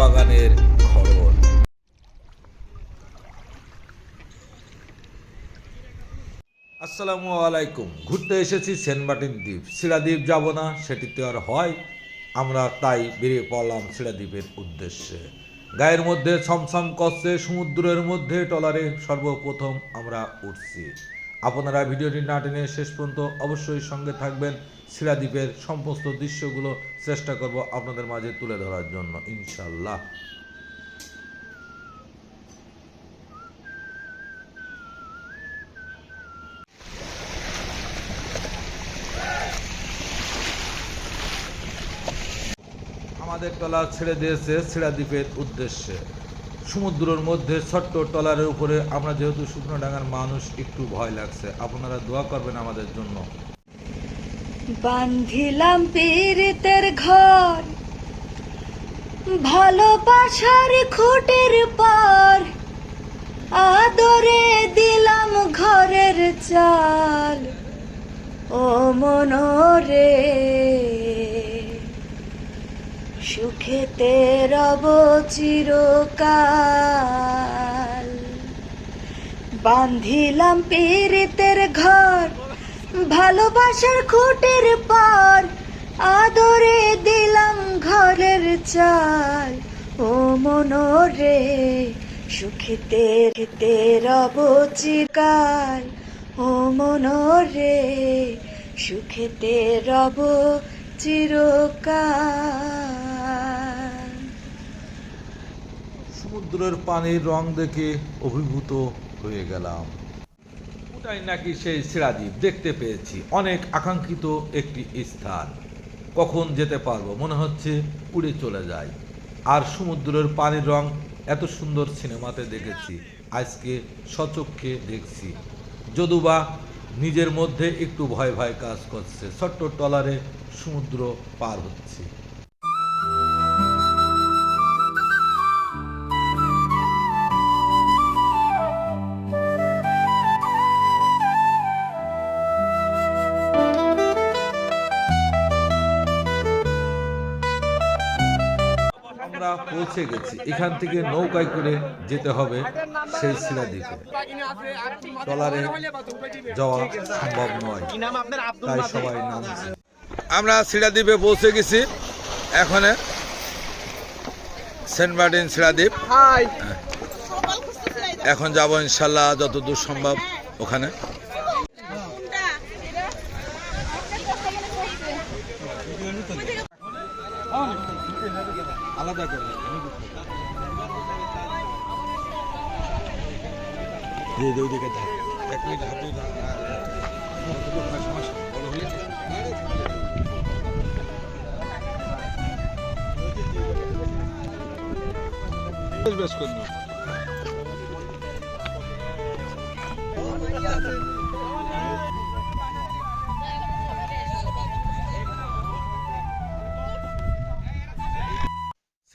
বাগানের খড়ল আসসালামু আলাইকুম। ঘুরতে এসেছি সেন্ট মার্টিন দ্বীপ। শিলাদ্বীপ যাব না সেটিতে আর হয়। আমরা তাই বেরিয়ে পড়লাম শিলাদ্বীপের উদ্দেশ্যে। গায়ের মধ্যে ছমছম করছে সমুদ্রের মধ্যে টলারে সর্বপ্রথম আমরা উঠছি। আপনারা ভিডিওটি না টেনে শেষ পর্যন্ত অবশ্যই সঙ্গে থাকবেন। শিলাদ্বীপের সমস্ত দৃশ্যগুলো চেষ্টা করব আপনাদের মাঝে তুলে ধরার জন্য ইনশাল্লাহ আমাদের ট্রলার ছেড়ে দিয়েছে ছিড়াদ্বীপের উদ্দেশ্যে। সমুদ্রের মধ্যে ছোট্ট ট্রলারের উপরে আমরা যেহেতু শুকনো ডাঙার মানুষ, একটু ভয় লাগছে। আপনারা দোয়া করবেন আমাদের জন্য। বান্ধিলাম পীড়িতের ঘর, ভালোবাসার খুঁটির পার, আদরে দিলাম ঘরের চাল। ও মনরে সুখেতে রব চিরকাল। বান্ধিলাম পীড়িতের ঘর, ভালোবাসার খুঁটির পার, আদরে দিলাম ঘরের চাল। ও মনরে, সুখেতে খেতে রব চিরকাল। ও মনরে, সুখেতে রব চিরকাল। সমুদ্রের পানির রং দেখে অভিভূত হয়ে গেলাম। ওটাই নাকি সেই সিরাদ্বীপ দেখতে পেয়েছি। অনেক আকাঙ্ক্ষিত একটি স্থান। কখন যেতে পারব? মনে হচ্ছে উড়ে চলে যায় আর সমুদ্রের পানির রং এত সুন্দর সিনেমাতে দেখেছি। আজকে সচক্ষে দেখছি। যদুবা নিজের মধ্যে একটু ভয় ভয় কাজ করছে। ছোট্ট টলারে সমুদ্র পার হচ্ছে। পৌঁছে গেছি। এখান থেকে নৌকায় করে যেতে হবে সেই শিলাদ্বীপে ট্রলারে যাওয়া সম্ভব নয়। তাই সবাই নামছে। আমরা শিলাদ্বীপে পৌঁছে গেছি। এখানে সেন্ট মার্টিন শিলাদ্বীপ এখন যাব ইনশাল্লাহ যতদূর সম্ভব ওখানে। আলাদা করে এক মিনিট হাতে সমস্যা বেশ করল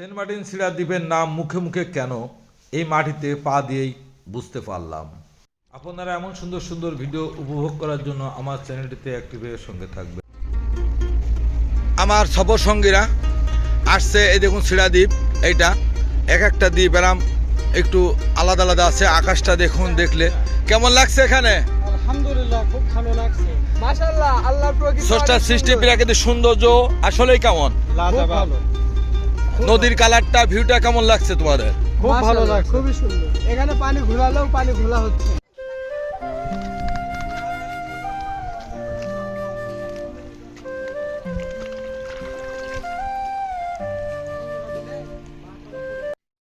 সেন্ট মার্টিন সিরা দ্বীপের নাম মুখে মুখে কেন এই মাটিতে পা দিয়েই বুঝতে পারলাম। আপনারা এমন সুন্দর সুন্দর ভিডিও উপভোগ করার জন্য আমার চ্যানেলটিতে অ্যাক্টিভের সঙ্গে থাকবে আমার সফর সঙ্গীরা আসছে এই দেখুন সিরা দ্বীপ এইটা এক একটা দ্বীপ এরাম একটু আলাদা আলাদা আছে আকাশটা দেখুন দেখলে। কেমন লাগছে এখানে? আলহামদুলিল্লাহ খুব ভালো লাগছে। মাশাআল্লাহ আল্লাহর প্রকৃতি সৃষ্টি প্রাকৃতিক সৌন্দর্য আসলেই কেমন? লাজবাব নদীর কালারটা ভিউটা কেমন লাগছে তোমাদের? খুব ভালো লাগছে। খুবই সুন্দর। এখানে পানি ঘোরালেও পানি ঘোলা হচ্ছে।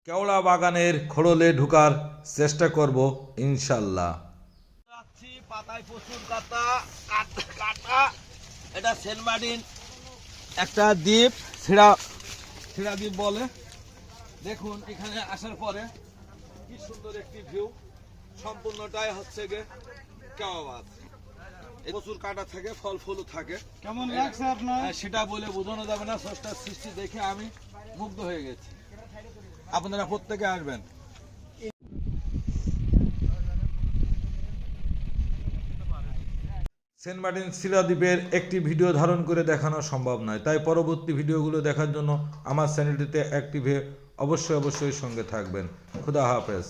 কেওড়া বাগানের খোড়লে ঢুকার চেষ্টা করব ইনশাল্লাহ পাতায় প্রচুর কাটা কাটা কাটা এটা সেন্ট মার্টিন একটা দ্বীপ ছিড়া ছিড়া দ্বীপ বলে। দেখুন এখানে আসার পরে কি সুন্দর একটি ভিউ সম্পূর্ণটাই হচ্ছে গে কেওয়াবাদ। প্রচুর কাটা থাকে ফল ফুলও থাকে। কেমন লাগছে আপনার? সেটা বলে বোঝানো যাবে না। স্রষ্টার সৃষ্টি দেখে আমি মুগ্ধ হয়ে গেছি। আপনারা প্রত্যেকে আসবেন। সেন্ট মার্টিন শিলাদ্বীপের একটি ভিডিও ধারণ করে দেখানো সম্ভব নয়। তাই পরবর্তী ভিডিওগুলো দেখার জন্য আমার চ্যানেলটিতে অ্যাক্টিভে অবশ্যই অবশ্যই সঙ্গে থাকবেন। খুদা হাফেজ।